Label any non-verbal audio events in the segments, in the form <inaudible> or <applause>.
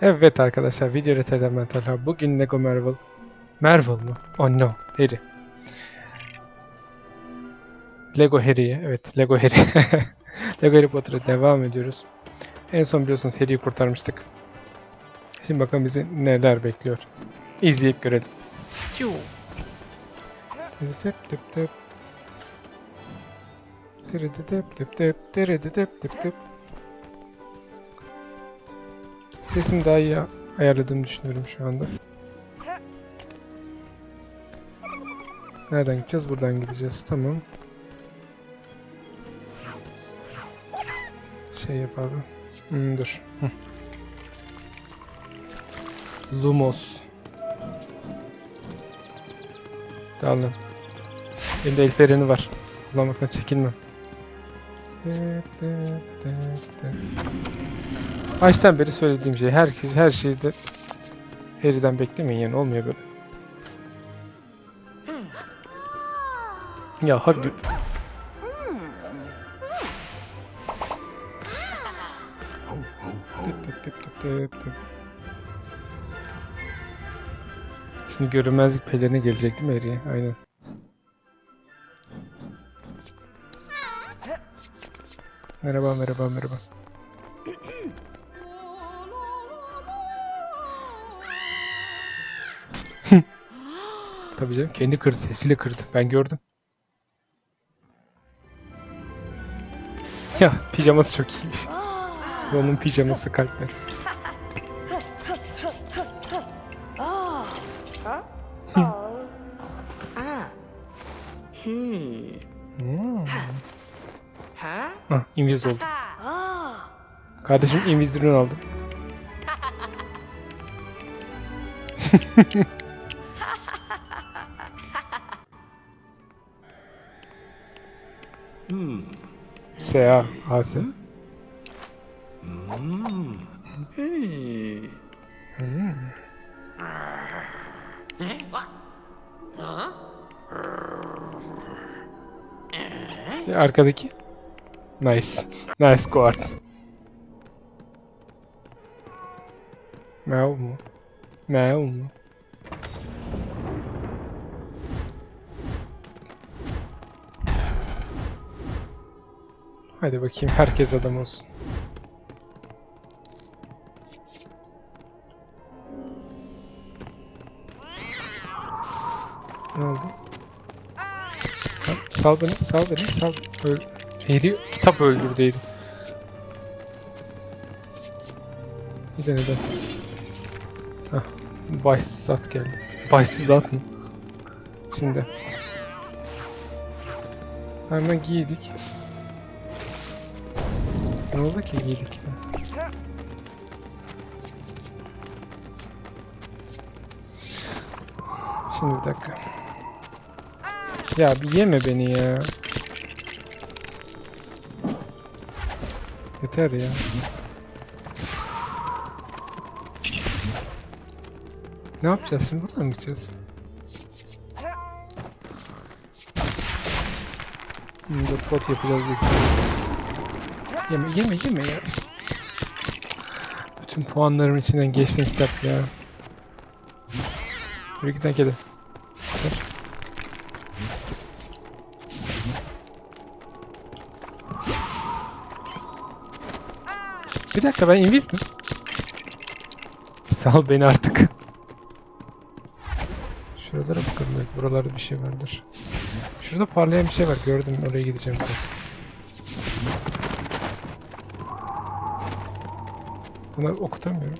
Evet arkadaşlar video üretirden ben Talha. Bugün Lego Marvel. Marvel mı? Oh no. Harry. Lego Harry'ye. Evet Lego Harry. Lego Harry Potter'a devam ediyoruz. En son biliyorsunuz Harry'i kurtarmıştık. Şimdi bakalım bizi neler bekliyor. İzleyip görelim. Çiu. Tıp tıp tıp tıp tıp tıp tıp. Sesimi daha iyi ayarladığımı düşünüyorum şu anda. Nereden gideceğiz? Buradan gideceğiz. Tamam. Şey yap abi. Hmm, dur. Lumos. Dalın. Elimde el freni var. Kullanmaktan çekinmem. Baştan beri söylediğim şey. Herkes her şeyde Harry'den beklemeyin yani olmuyor böyle. Ya tıp. Şimdi görünmezlik pelerini gelecek değil mi Harry'e? Aynen. Merhaba merhaba merhaba. Tabii canım kendi kırdı sesiyle kırdı. Ben gördüm. Ya pijaması çok iyiymiş. Onun pijaması kalpler. Hmm. Ah, inviz oldu. Kardeşim invizini aldım. <laughs> S.A. A.S. Hmm. Ya Arkadaki. Nice. Nice guard. Meow mu? Hadi bakayım herkes adam olsun. Ne oldu? Sal beni, sal beni, sal. Öl Harry kitap öldürdüydü. Bir de neden? Hah, başsızat geldi. Başsızat mı? Şimdi. Hemen giydik. Ne oldu ki ya? Şimdi bir dakika. Ya bir yeme beni ya. Yeter ya. Ne yapacağız şimdi buradan mı gideceğiz? Dur pot yapacağız ihtimalle. Yeme yeme yeme ya. Bütün puanlarım içinden geçti kitap ya. Yürü giden kedi. Bir dakika ben invistim. Sal beni artık. Şuralara bakalım buralarda bir şey vardır. Şurada parlayan bir şey var gördüm oraya gideceğim. biraz. Bunu okutamıyorum.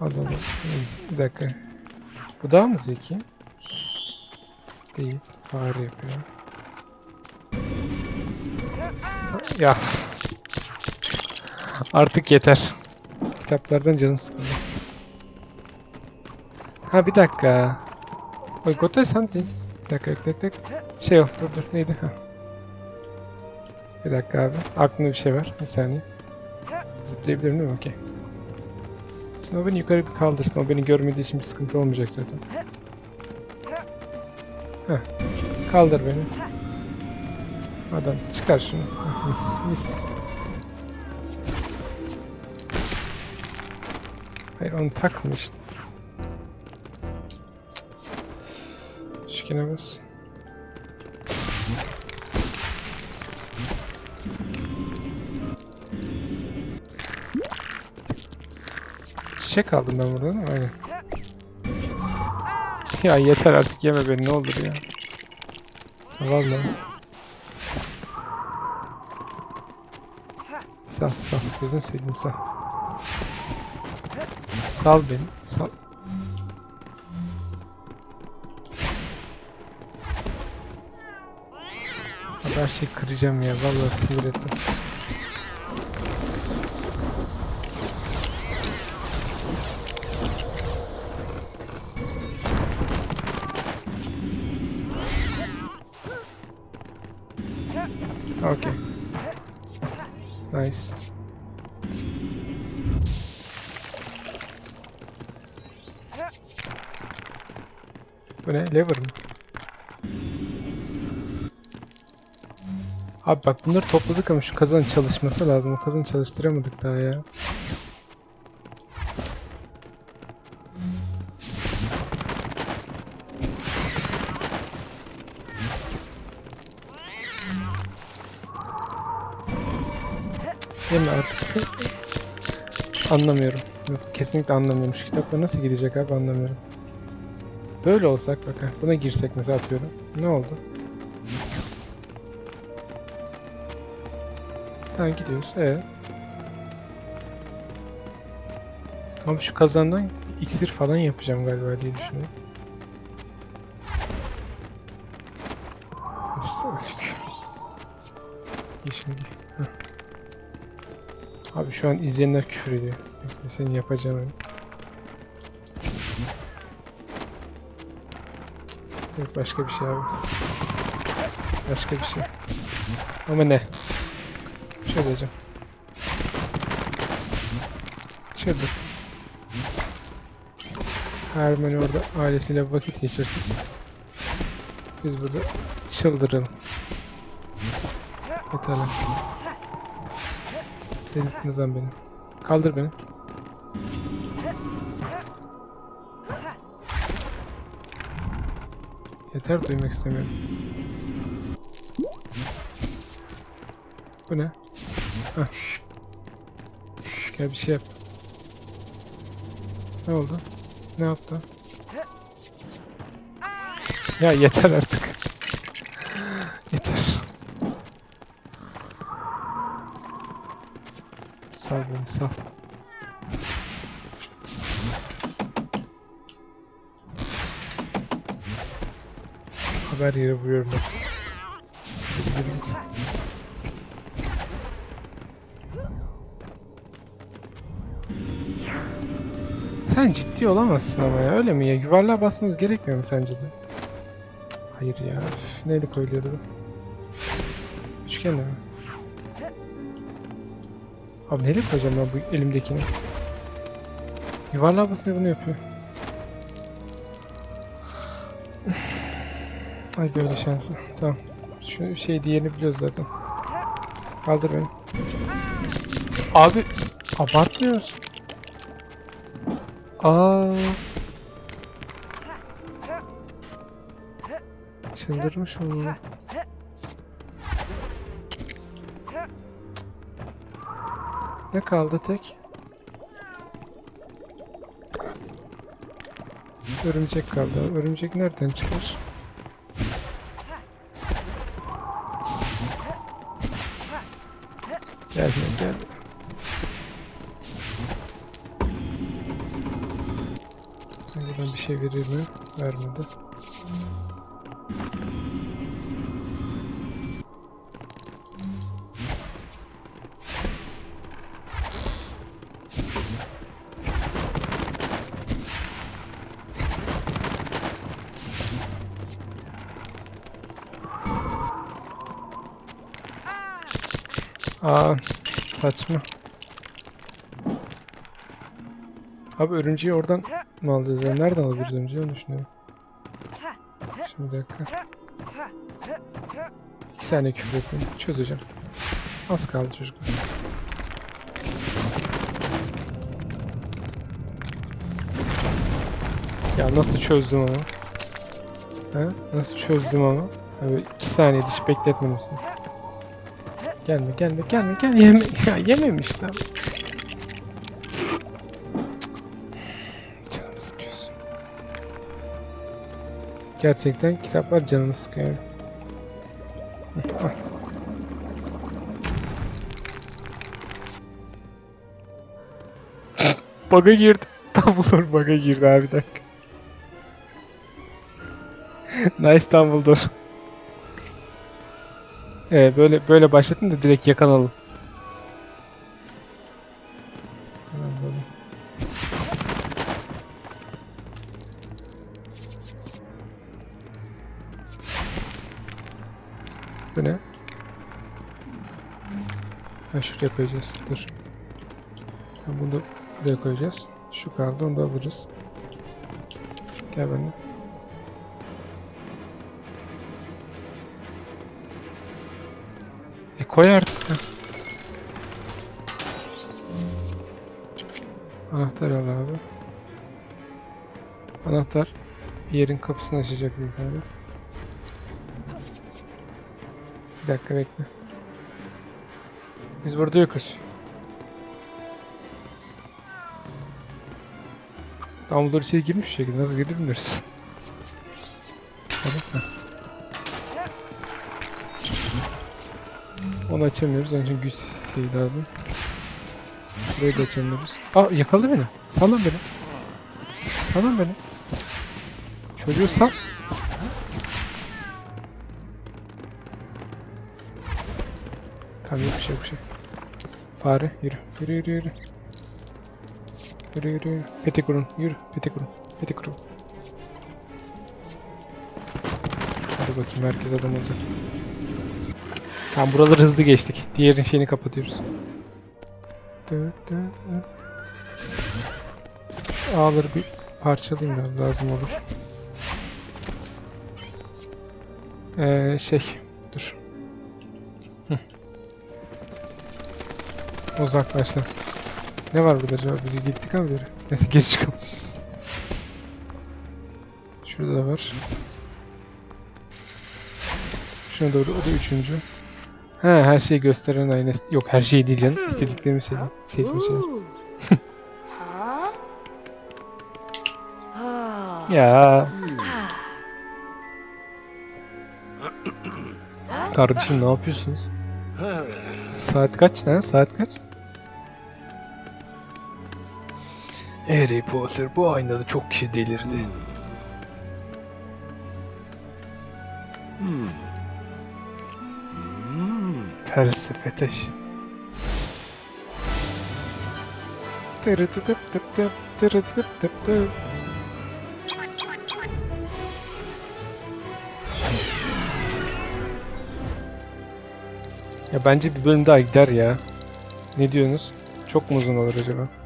Allah. Bir dakika. Bu daha mı zeki? Değil. Fare yapıyor. Ya. Artık yeter. Kitaplardan canım sıkıldı. Ha bir dakika. Oy gote something. Bir dakika tek tek. Şey dur dur neydi ha. Bir dakika abi. Aklımda bir şey var. Bir saniye. Zıplayabilirim değil mi? Okey. Şimdi o beni yukarı bir kaldırsın. O beni görmediği için bir sıkıntı olmayacak zaten. Heh. Kaldır beni. Adam çıkar şunu. Mis mis. Hayır onu takma işte. Şükene bas. Çiçek aldım ben buradan. Aynen. Ya yeter artık yeme beni ne olur ya. Vallahi. Sal sal. Gözünü seveyim sal. Sal beni. Sal. Her şeyi kıracağım ya. Vallahi sinir ettim. Bu ne? Lever mı? Abi bak bunları topladık ama şu kazan çalışması lazım. O kazanı çalıştıramadık daha ya. Yeme artık. Anlamıyorum. Yok, kesinlikle anlamıyorum. Şu kitapla nasıl gidecek abi anlamıyorum. Böyle olsak bak buna girsek mesela atıyorum. Ne oldu? Tamam gidiyoruz. Ee. Ama şu kazandan iksir falan yapacağım galiba diye düşünüyorum. İşte öldük. Abi şu an izleyenler küfür ediyor. Bekle, Senin yapacağın oyun. Yok başka bir şey abi. Başka bir şey. Ama ne? Diyeceğim. Şöyle. Hermione orada ailesiyle vakit geçirsin. Biz burada çıldıralım. Yeter. Delirttiniz lan beni. Kaldır beni. Yeter duymak istemiyorum. Bu ne? Heh. Gel bir şey yap. Ne oldu? Ne yaptı? Ya yeter artık. yeter. Beni sal. Haber yere vuruyorum. Sen ciddi olamazsın ama ya öyle mi ya? Yuvarlığa basmamız gerekmiyor mu sence de? Hayır ya. Neyle koyuluyordu? Üçgen mi? Abi neyle koyacağım ben bu elimdekini? Yuvarlığa basınca bunu yapıyor. Ay böyle şansı. Tamam. Şu şey diğerini biliyoruz zaten. Kaldır beni. Abi abartmıyoruz. Aa. Çıldırmış onu. Ne kaldı tek? Örümcek kaldı. Örümcek nereden çıkar? Gelme gel. Buradan bir şey verir mi? Vermedi. Aa saçma. Abi örümceği oradan mı alacağız ya? Nereden alabiliriz örümceği onu düşünüyorum. Şimdi bir dakika. saniye küfür etmeyin. Çözeceğim. Az kaldı çocuklar. Ya nasıl çözdüm ama? Ha? Nasıl çözdüm ama? Abi iki saniye hiç bekletmemişsin. Gelme gelme gelme gelme yeme <laughs> ya yememiş tam. Canımı sıkıyorsun. Gerçekten kitaplar canımı sıkıyor. <laughs> Bug'a girdi. Dumbledore bug'a girdi abi dakika. <laughs> nice Dumbledore. Ee, böyle böyle başlatın da direkt yakalalım. Bu ne? Ha şuraya koyacağız. Dur. Bunu da buraya koyacağız. Şu kaldı onu da alırız. Gel benimle. Koy artık. Anahtar al abi. Anahtar bir yerin kapısını açacak bir tane. Bir dakika bekle. Biz burada yokuz. Dumbledore içeri girmiş şekilde. Nasıl girdi bilmiyoruz. Onu açamıyoruz. Onun için güç şeyi lazım. Burayı da açamıyoruz. Aa yakaladı beni. Sal lan beni. Sal lan beni. Çocuğu sal. Tamam yok bir şey yok bir şey. Fare yürü. Yürü yürü yürü. Yürü yürü yürü. Peti kurun. Yürü. Peti kurun. Peti kurun. Hadi bakayım herkes adam olacak. Tamam buraları hızlı geçtik. Diğerin şeyini kapatıyoruz. Ağları bir parçalayayım da lazım olur. Ee, şey dur. Hı. Uzaklaştım. Ne var burada acaba? Bizi gittik abi yere. Neyse geri çıkalım. Şurada da var. Şuna doğru o da üçüncü. Ha her şeyi gösteren ayna. Yok her şey değil canım. İstediklerimi şey. Sevdiğim. Ya kardeşim ne yapıyorsunuz? Saat kaç ha? Saat kaç? Harry Potter bu aynada çok kişi delirdi. Felsefe taşı. Ya bence bir bölüm daha gider ya. Ne diyorsunuz? Çok mu uzun olur acaba?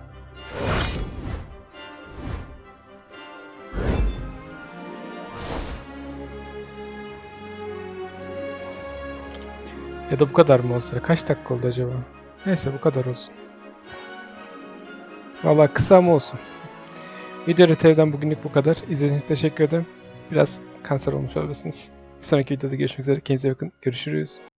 Ya da bu kadar mı olsa? Kaç dakika oldu acaba? Neyse bu kadar olsun. Vallahi kısa mı olsun? Video RTV'den bugünlük bu kadar. İzlediğiniz için teşekkür ederim. Biraz kanser olmuş olabilirsiniz. Bir sonraki videoda görüşmek üzere. Kendinize bakın. Görüşürüz.